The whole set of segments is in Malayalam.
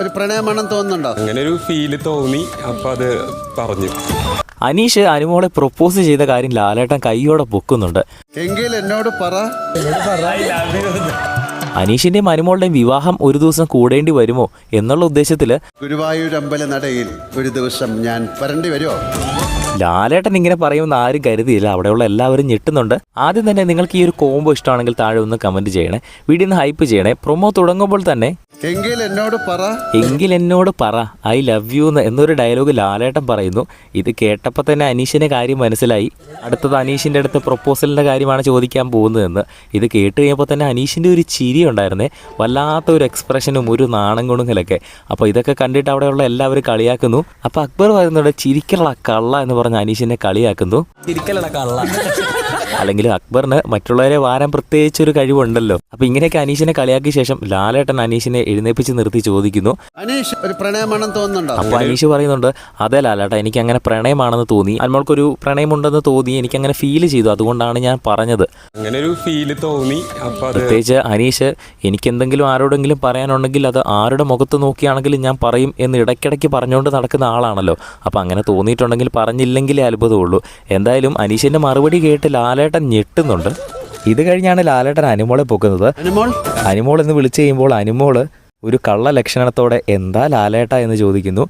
ഒരു പ്രണയമാണെന്ന് തോന്നുന്നുണ്ടോ? അങ്ങനെ ഒരു ഫീൽ തോന്നി അപ്പൊ അത് പറഞ്ഞു. അനീഷ് അനുമോളെ പ്രൊപ്പോസ് ചെയ്ത കാര്യം ലാലേട്ടൻ കൈയോടെ പൊക്കുന്നുണ്ട്. എങ്കിൽ എന്നോട് പറ. അനീഷിന്റെയും അനുമോളുടെയും വിവാഹം ഒരു ദിവസം കൂടേണ്ടി വരുമോ എന്നുള്ള ഉദ്ദേശത്തിൽ ഗുരുവായൂർ അമ്പല നടയിൽ ഒരു ദിവസം ഞാൻ വരണ്ടി വരുമോ? ലാലേട്ടൻ ഇങ്ങനെ പറയുമെന്ന് ആരും കരുതിയില്ല. അവിടെയുള്ള എല്ലാവരും ഞെട്ടുന്നുണ്ട്. ആദ്യം തന്നെ നിങ്ങൾക്ക് ഈ ഒരു കോംബോ ഇഷ്ടമാണെങ്കിൽ താഴെ ഒന്ന് കമന്റ് ചെയ്യണേ. വീഡിയോ ഒന്ന് ഹൈപ്പ് ചെയ്യണേ. പ്രൊമോ തുടങ്ങുമ്പോൾ തന്നെ എങ്കിൽ എന്നോട് പറ. എങ്കിൽ എന്നോട് പറ. ഐ ലവ് യു എന്നൊരു ഡയലോഗ് ലാലേട്ടൻ പറയുന്നു. ഇത് കേട്ടപ്പോൾ തന്നെ അനീഷിന്റെ കാര്യം മനസ്സിലായി. അടുത്തത് അനീഷിന്റെ അടുത്ത് പ്രൊപ്പോസലിന്റെ കാര്യമാണ് ചോദിക്കാൻ പോകുന്നതെന്ന്. ഇത് കേട്ട് കഴിഞ്ഞപ്പോൾ തന്നെ അനീഷിന്റെ ഒരു ചിരി ഉണ്ടായിരുന്നേ. വല്ലാത്ത ഒരു എക്സ്പ്രഷനും ഒരു നാണം കൊണുങ്ങലൊക്കെ അപ്പോൾ ഇതൊക്കെ കണ്ടിട്ട് അവിടെയുള്ള എല്ലാവരും കളിയാക്കുന്നു. അപ്പോൾ അക്ബർ പറയുന്നുണ്ട് ചിരിക്കലുള്ള കള്ള എന്ന് പറഞ്ഞ് അനീഷിനെ കളിയാക്കുന്നു. അല്ലെങ്കിൽ അക്ബറിന് മറ്റുള്ളവരെ വാരം പ്രത്യേകിച്ച് ഒരു കഴിവുണ്ടല്ലോ. അപ്പൊ ഇങ്ങനെയൊക്കെ അനീഷിനെ കളിയാക്കിയ ശേഷം ലാലേട്ടൻ അനീഷിനെ എഴുന്നേപ്പിച്ച് നിർത്തി ചോദിക്കുന്നു. അനീഷ് ഒരു പ്രണയമാണെന്ന് തോന്നുന്നുണ്ടോ? അപ്പൊ അനീഷ് പറയുന്നുണ്ട് അതെ ലാലേട്ട എനിക്ക് അങ്ങനെ പ്രണയമാണെന്ന് തോന്നി. അന്മോൾക്കൊരു പ്രണയമുണ്ടെന്ന് തോന്നി എനിക്ക് അങ്ങനെ ഫീൽ ചെയ്തു. അതുകൊണ്ടാണ് ഞാൻ പറഞ്ഞത്. അങ്ങനെ ഒരു ഫീൽ തോന്നി. അപ്പൊ അത് പ്രത്യേകിച്ച് അനീഷ് എനിക്ക് എന്തെങ്കിലും ആരോടെങ്കിലും പറയാനുണ്ടെങ്കിൽ അത് ആരുടെ മുഖത്ത് നോക്കിയാണെങ്കിലും ഞാൻ പറയും എന്ന് ഇടയ്ക്കിടയ്ക്ക് പറഞ്ഞുകൊണ്ട് നടക്കുന്ന ആളാണല്ലോ. അപ്പൊ അങ്ങനെ തോന്നിയിട്ടുണ്ടെങ്കിൽ പറഞ്ഞില്ലെങ്കിലേ അത്ഭുതമുള്ളൂ. എന്തായാലും അനീഷിന്റെ മറുപടി കേട്ട് ലാലേട്ടൻ ഞെട്ടുന്നുണ്ട്. ഇത് കഴിഞ്ഞാണ് ലാലേട്ടൻ അനുമോളെ പൊക്കുന്നത്. അനുമോൾ? അനുമോൾ എന്ന് വിളിച്ചു കഴിയുമ്പോൾ അനുമോൾ ഒരു കള്ള ലക്ഷണത്തോടെ എന്താ ലാലേട്ട എന്ന് ചോദിക്കുന്നു.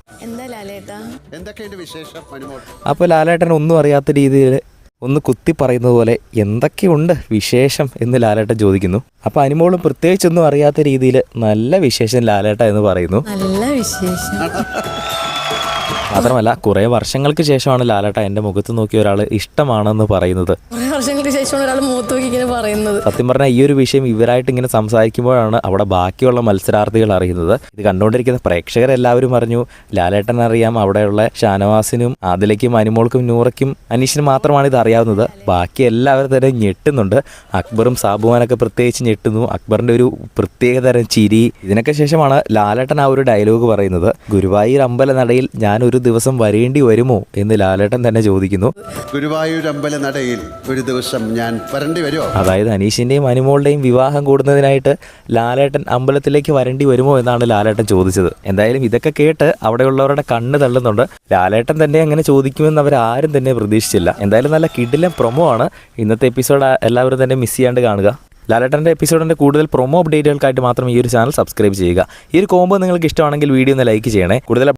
അപ്പോൾ ലാലേട്ടൻ ഒന്നും അറിയാത്ത രീതിയിൽ ഒന്ന് കുത്തി പറയുന്നത് പോലെ എന്തൊക്കെയുണ്ട് വിശേഷം എന്ന് ലാലേട്ടൻ ചോദിക്കുന്നു. അപ്പൊ അനുമോളും പ്രത്യേകിച്ചൊന്നും അറിയാത്ത രീതിയിൽ നല്ല വിശേഷം ലാലേട്ട എന്ന് പറയുന്നു. നല്ല വിശേഷം. മാത്രമല്ല കുറെ വർഷങ്ങൾക്ക് ശേഷമാണ് ലാലേട്ട എന്റെ മുഖത്ത് നോക്കി ഒരാൾ ഇഷ്ടമാണെന്ന് പറയുന്നത്. വർഷങ്ങൾക്ക് ശേഷമാണ് ഒരാൾ മുഖത്ത് നോക്കി ഇങ്ങനെ പറയുന്നത്. സത്യം പറഞ്ഞാൽ ഈ ഒരു വിഷയം ഇവരായിട്ട് ഇങ്ങനെ സംസാരിക്കുമ്പോഴാണ് അവിടെ ബാക്കിയുള്ള മത്സരാർത്ഥികൾ അറിയുന്നത്. ഇത് കണ്ടുകൊണ്ടിരിക്കുന്ന പ്രേക്ഷകരെല്ലാവരും അറിഞ്ഞു. ലാലേട്ടൻ അറിയാം അവിടെയുള്ള ഷാനവാസിനും ആദിലയ്ക്കും അനുമോൾക്കും നൂറയ്ക്കും അനീഷിനും മാത്രമാണ് ഇത് അറിയാവുന്നത്. ബാക്കി എല്ലാവരും തന്നെ ഞെട്ടുന്നുണ്ട്. അക്ബറും സാബുവാനൊക്കെ പ്രത്യേകിച്ച് ഞെട്ടുന്നു. അക്ബറിന്റെ ഒരു പ്രത്യേക തരം ചിരി. ഇതിനൊക്കെ ശേഷമാണ് ലാലേട്ടൻ ആ ഒരു ഡയലോഗ് പറയുന്നത്. ഗുരുവായൂർ അമ്പല നടയിൽ ഞാൻ ഒരു ദിവസം വരേണ്ടി വരുമോ എന്ന് ലാലേട്ടൻ തന്നെ ചോദിക്കുന്നു. ഗുരുവായൂർ അമ്പല നടയിൽ ഒരു ദിവസം ഞാൻ വരേണ്ടി വരുമോ? അതായത് അനീഷിന്റെയും അനുമോളുടെയും വിവാഹം കൂടുന്നതിനായിട്ട് ലാലേട്ടൻ അമ്പലത്തിലേക്ക് വരേണ്ടി വരുമോ എന്നാണ് ലാലേട്ടൻ ചോദിച്ചത്. എന്തായാലും ഇതൊക്കെ കേട്ട് അവിടെയുള്ളവരുടെ കണ്ണ് തള്ളുന്നുണ്ട്. ലാലേട്ടൻ തന്നെ അങ്ങനെ ചോദിക്കുമെന്ന് അവർ ആരും തന്നെ പ്രതീക്ഷിച്ചില്ല. എന്തായാലും നല്ല കിടിലം പ്രൊമോ ആണ്. ഇന്നത്തെ എപ്പിസോഡ് എല്ലാവരും തന്നെ മിസ് ചെയ്യാണ്ട് കാണുക. ലാലേട്ടന്റെ എപ്പിസോഡിന്റെ കൂടുതൽ പ്രൊമോ അപ്ഡേറ്റുകൾക്കായിട്ട് മാത്രം ഈ ഒരു ചാനൽ സബ്സ്ക്രൈബ് ചെയ്യുക. ഈ ഒരു കോമ്പോ നിങ്ങൾക്ക് ഇഷ്ടമാണെങ്കിൽ വീഡിയോ ഒന്ന് ലൈക്ക് ചെയ്യണേ. കൂടുതൽ